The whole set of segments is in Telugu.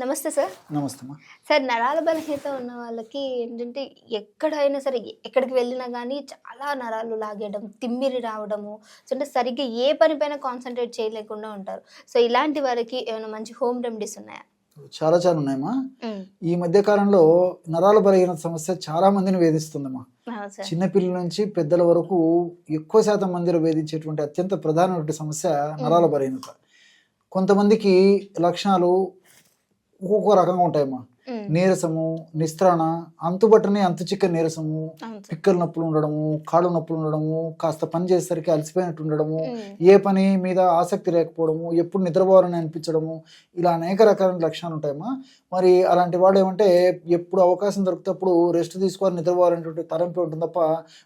నమస్తే సార్. నమస్తే సార్ నరాల బలహీనత ఉన్న వాళ్ళకి ఏంటంటే ఎక్కడైనా సరే ఎక్కడికి వెళ్ళినా కానీ చాలా నరాలు లాగేయడం తిమ్మిరి రావడము అంటే సరిగ్గా ఏ పనిపైన కాన్సన్ట్రేట్ చేయలేకుండా ఉంటారు. సో ఇలాంటి వారికి ఏమైనా మంచి హోమ్ రెమెడీస్ ఉన్నాయా? చాలా చాలా ఉన్నాయమ్మా. ఈ మధ్య కాలంలో నరాల బలహీనత సమస్య చాలా మందిని వేధిస్తుందమ్మా. చిన్నపిల్లల నుంచి పెద్దల వరకు ఎక్కువ శాతం మందిలో వేధించేటువంటి అత్యంత ప్రధానమైన సమస్య నరాల బలహీనత. కొంతమందికి లక్షణాలు ఒక్కొక్క రకంగా ఉంటాయమ్మా ఉమ్. నీరసము నిస్త్రాణ అంతుబట్టని అంతు చిక్కని నీరసము పిక్కల నొప్పులు ఉండడము కాళ్ళు నొప్పులు ఉండడము కాస్త పని చేసేసరికి అలసిపోయినట్టు ఉండడము. ఏ పని మీద ఆసక్తి లేకపోవడము ఎప్పుడు నిద్రపోవాలని అనిపించడము ఇలా అనేక రకాల లక్షణాలు ఉంటాయమ్మా. మరి అలాంటి వాడు ఏమంటే ఎప్పుడు అవకాశం దొరికినప్పుడు రెస్ట్ తీసుకోవాలి నిద్రపోవాలనేటువంటి తరంపి ఉంటుంది తప్ప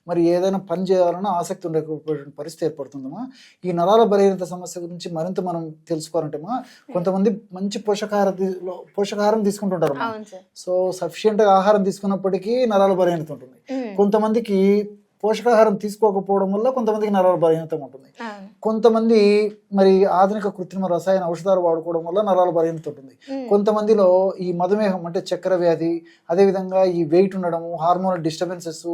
మరి ఏదైనా పని చేయాలన్నా ఆసక్తి ఉండకపోయేటువంటి పరిస్థితి ఏర్పడుతుందమ్మా. ఈ నరాల బలహీనత సమస్య గురించి మరింత మనం తెలుసుకోవాలంటే కొంతమంది మంచి పోషకాహార పోషకాహారం తీసుకుంటుంటారు సో సఫిషియెంట్గా ఆహారం తీసుకున్నప్పటికీ నరాల బలహీనత ఉంటుంది. కొంతమందికి పోషకాహారం తీసుకోకపోవడం వల్ల కొంతమందికి నరాల బలహీనత ఉంటుంది. కొంతమంది మరి ఆధునిక కృత్రిమ రసాయన ఔషధాలు వాడుకోవడం వల్ల నరాల బలహీనత ఉంటుంది. కొంతమందిలో ఈ మధుమేహం అంటే చక్కెర వ్యాధి అదేవిధంగా ఈ వెయిట్ ఉండడము హార్మోనల్ డిస్టర్బెన్సెస్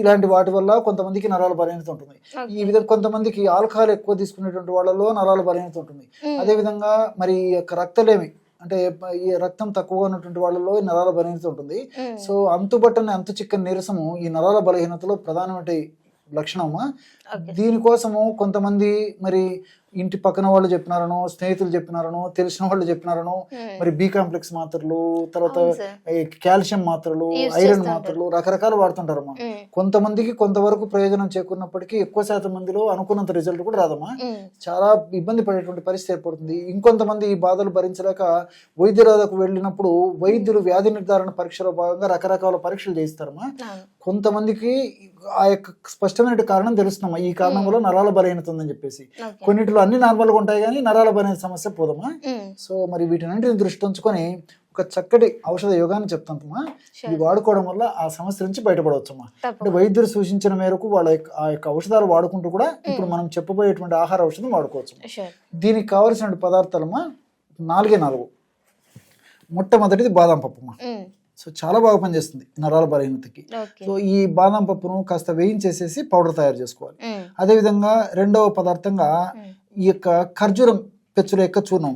ఇలాంటి వాటి వల్ల కొంతమందికి నరాల బలహీనత ఉంటుంది. ఈ విధంగా కొంతమందికి ఆల్కహాల్ ఎక్కువ తీసుకునేటువంటి వాళ్ళలో నరాల బలహీనత ఉంటుంది. అదేవిధంగా మరి ఈ యొక్క రక్తలేమి అంటే ఈ రక్తం తక్కువగా ఉన్నటువంటి వాళ్ళలో ఈ నరాల బలహీనత ఉంటుంది. సో అంతుబట్టని అంతు చిక్కని నీరసము ఈ నరాల బలహీనతలో ప్రధానమైన లక్షణమా. దీనికోసము కొంతమంది మరి ఇంటి పక్కన వాళ్ళు చెప్పినారనో స్నేహితులు చెప్పినారనో తెలిసిన వాళ్ళు చెప్పినారనో ఉమ్. మరి బి కాంప్లెక్స్ మాత్రలు తర్వాత కాల్షియం మాత్రలు ఐరన్. మాత్రలు రకరకాలు వాడుతుంటారమ్మా ఉమ్. కొంతమందికి కొంతవరకు ప్రయోజనం చేకూరినప్పటికీ ఎక్కువ శాతం మందిలో అనుకున్నంత రిజల్ట్ కూడా రాదమ్మా ఉమ్. చాలా ఇబ్బంది పడేటువంటి పరిస్థితి ఏర్పడుతుంది ఇంకొంతమంది ఈ బాధలు భరించలేక వైద్యురాలకు వెళ్ళినప్పుడు వైద్యులు వ్యాధి నిర్ధారణ పరీక్షలో భాగంగా రకరకాల పరీక్షలు చేయిస్తారమ్మా. కొంతమందికి ఆ యొక్క స్పష్టమైన కారణం తెలుస్తున్నామా ఈ కారణం వల్ల నరాల బలహీనత ఉందని చెప్పేసి ఓకే. కొన్నిటిలో అన్ని నార్మల్గా ఉంటాయి కానీ నరాల బలహీనత సమస్య పోదమ్మా. సో మరి వీటినంటిని దృష్టి ఉంచుకొని ఒక చక్కటి ఔషధ యోగాన్ని చెప్తానమ్మా Sure. ఇది వాడుకోవడం వల్ల ఆ సమస్య నుంచి బయటపడవచ్చమ్మా అంటే. వైద్యులు సూచించిన మేరకు వాళ్ళ ఆ యొక్క ఔషధాలు వాడుకుంటూ కూడా ఇప్పుడు మనం చెప్పబోయేటువంటి ఆహార ఔషధం వాడుకోవచ్చు. దీనికి కావలసిన పదార్థాలమ్మా నాలుగే నాలుగు మొట్టమొదటిది బాదం పప్పుమా. సో చాలా బాగా పనిచేస్తుంది నరాల బలహీనతకి. సో ఈ బాదం పప్పును కాస్త వేయించేసేసి పౌడర్ తయారు చేసుకోవాలి. అదేవిధంగా రెండవ పదార్థంగా. ఈ యొక్క ఖర్జూరం పెచ్చుల యొక్క చూర్ణం.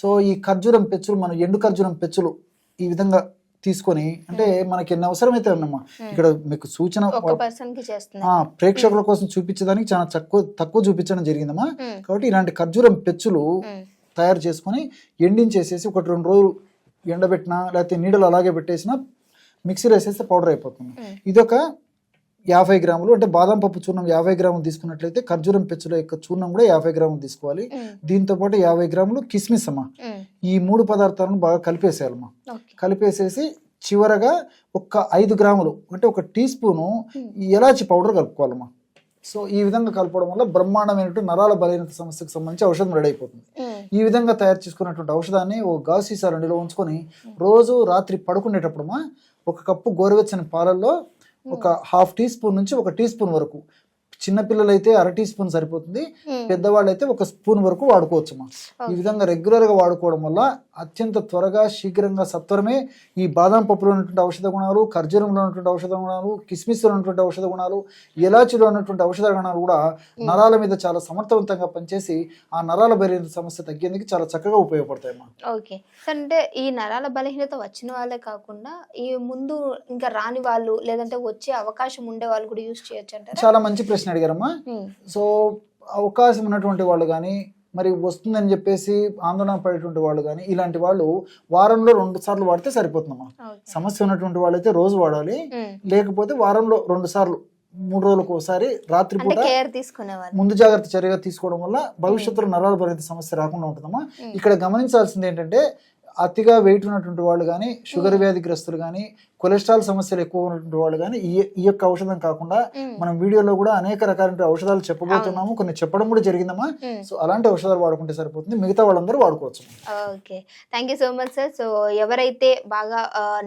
సో ఈ ఖర్జూరం పెచ్చులు మన ఎండు ఖర్జూరం పెచ్చులు ఈ విధంగా తీసుకొని అంటే మనకి ఎన్ని అవసరమైతే ఉన్నమ్మా ఇక్కడ మీకు సూచన ప్రేక్షకుల కోసం చూపించడానికి చాలా తక్కువ తక్కువ చూపించడం జరిగిందమ్మా. కాబట్టి ఇలాంటి ఖర్జూరం పెచ్చులు. తయారు చేసుకొని ఎండించేసేసి ఒకటి రెండు రోజులు ఎండబెట్టినా లేకపోతే నీడలు అలాగే పెట్టేసినా మిక్సీలో వేసేస్తే పౌడర్ అయిపోతుంది. ఇదొక యాభై గ్రాములు అంటే బాదం పప్పు చూర్ణం యాభై గ్రాములు తీసుకున్నట్లయితే ఖర్జూరం పెచ్చుల యొక్క చూర్ణం కూడా యాభై గ్రాములు తీసుకోవాలి. దీంతో పాటు యాభై గ్రాములు కిస్మిస్ అమ్మా. ఈ మూడు పదార్థాలను బాగా కలిపేసేయాలమ్మా. కలిపేసేసి చివరగా ఒక ఐదు గ్రాములు అంటే ఒక టీ స్పూను ఎలాచి పౌడర్ కలుపుకోవాలమ్మా సో ఈ విధంగా కలపడం వల్ల బ్రహ్మాండమైనటువంటి నరాల బలహీనత సమస్యకు సంబంధించి ఔషధం రెడీ అయిపోతుంది. ఈ విధంగా తయారు చేసుకున్నటువంటి ఔషధాన్ని ఓ గాజు సీసా రెండులో ఉంచుకొని రోజు రాత్రి పడుకునేటప్పుడమ్మా ఒక కప్పు గోరువెచ్చని పాలల్లో ఒక హాఫ్ టీ స్పూన్ నుంచి ఒక టీ స్పూన్ వరకు. చిన్నపిల్లలైతే అర టీ స్పూన్ సరిపోతుంది. పెద్దవాళ్ళు అయితే ఒక స్పూన్ వరకు వాడుకోవచ్చమ్మా. ఈ విధంగా రెగ్యులర్గా వాడుకోవడం వల్ల అత్యంత త్వరగా శీఘ్రంగా సత్వరమే ఈ బాదం పప్పులో ఉన్నటువంటి ఔషధ గుణాలు ఖర్జూరంలో ఉన్నటువంటి ఔషధ గుణాలు కిస్మిస్లో ఉన్నటువంటి ఔషధ గుణాలు ఎలాచిలో ఉన్నటువంటి ఔషధ గుణాలు కూడా నరాల మీద చాలా సమర్థవంతంగా పనిచేసి ఆ నరాల బలహీనత సమస్య తగ్గేందుకు చాలా చక్కగా ఉపయోగపడతాయమ్మా. ఓకే. అంటే ఈ నరాల బలహీనత వచ్చిన వాళ్ళే కాకుండా ఈ ముందు ఇంకా రాని వాళ్ళు లేదంటే వచ్చే అవకాశం ఉండే వాళ్ళు కూడా యూజ్ చేయొచ్చు అంటారా? చాలా మంచి ప్రశ్న అడిగారమ్మా. ఉమ్. సో అవకాశం ఉన్నటువంటి వాళ్ళు కానీ మరి వస్తుందని చెప్పేసి ఆందోళన పడేటువంటి వాళ్ళు కానీ ఇలాంటి వాళ్ళు వారంలో రెండు సార్లు వాడితే సరిపోతుందమ్మా. సమస్య ఉన్నటువంటి వాళ్ళైతే రోజు వాడాలి. లేకపోతే వారంలో రెండు సార్లు మూడు రోజులకు ఒకసారి రాత్రిపూట ముందు జాగ్రత్త చర్యగా తీసుకోవడం వల్ల భవిష్యత్తులో నరాల పరిణిత సమస్య రాకుండా ఉంటుందమ్మా. ఇక్కడ గమనించాల్సింది ఏంటంటే అతిగా వెయిట్ ఉన్నటువంటి వాళ్ళు కానీ షుగర్ వ్యాధిగ్రస్తులు కానీ కొలెస్ట్రాల్ సమస్యలు ఎక్కువ ఉన్నటువంటి వాళ్ళు కానీ ఈ ఈ యొక్క ఔషధం కాకుండా. మనం వీడియోలో కూడా అనేక రకాల ఔషధాలు చెప్పబోతున్నాము. కొన్ని చెప్పడం కూడా జరిగిందమ్మా. మ్మ్. సో అలాంటి ఔషధాలు వాడుకుంటే సరిపోతుంది. మిగతా వాళ్ళందరూ వాడుకోవచ్చు. Okay. Thank you so much sir so ఎవరైతే బాగా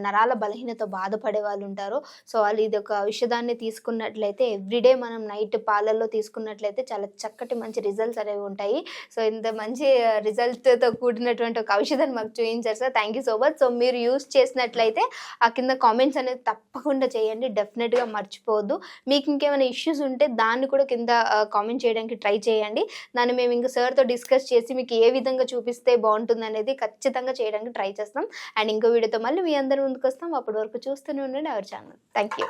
నరాల బలహీనత బాధపడే వాళ్ళు ఉంటారో సో వాళ్ళు ఇది ఒక ఔషధాన్ని తీసుకున్నట్లయితే ఎవ్రీడే మనం నైట్ పాలల్లో తీసుకున్నట్లయితే చాలా చక్కటి మంచి రిజల్ట్స్ అనేవి ఉంటాయి. సో ఇంత మంచి రిజల్ట్తో కూడినటువంటి ఒక ఔషధాన్ని మాకు చూపించారు sir thank you so much so మీరు యూస్ చేసినట్లయితే ఆ కింద కామెంట్స్ అనేది తప్పకుండా చేయండి. డెఫినెట్గా మర్చిపోవద్దు. మీకు ఇంకేమైనా ఇష్యూస్ ఉంటే దాన్ని కూడా కింద కామెంట్ చేయడానికి ట్రై చేయండి. దాన్ని మేము ఇంకా సార్తో డిస్కస్ చేసి మీకు ఏ విధంగా చూపిస్తే బాగుంటుంది అనేది ఖచ్చితంగా చేయడానికి ట్రై చేస్తాం. అండ్ ఇంకో వీడియోతో మళ్ళీ మీ అందరి ముందుకు వస్తాం. అప్పటి వరకు చూస్తూనే ఉండండి. Our channel thank you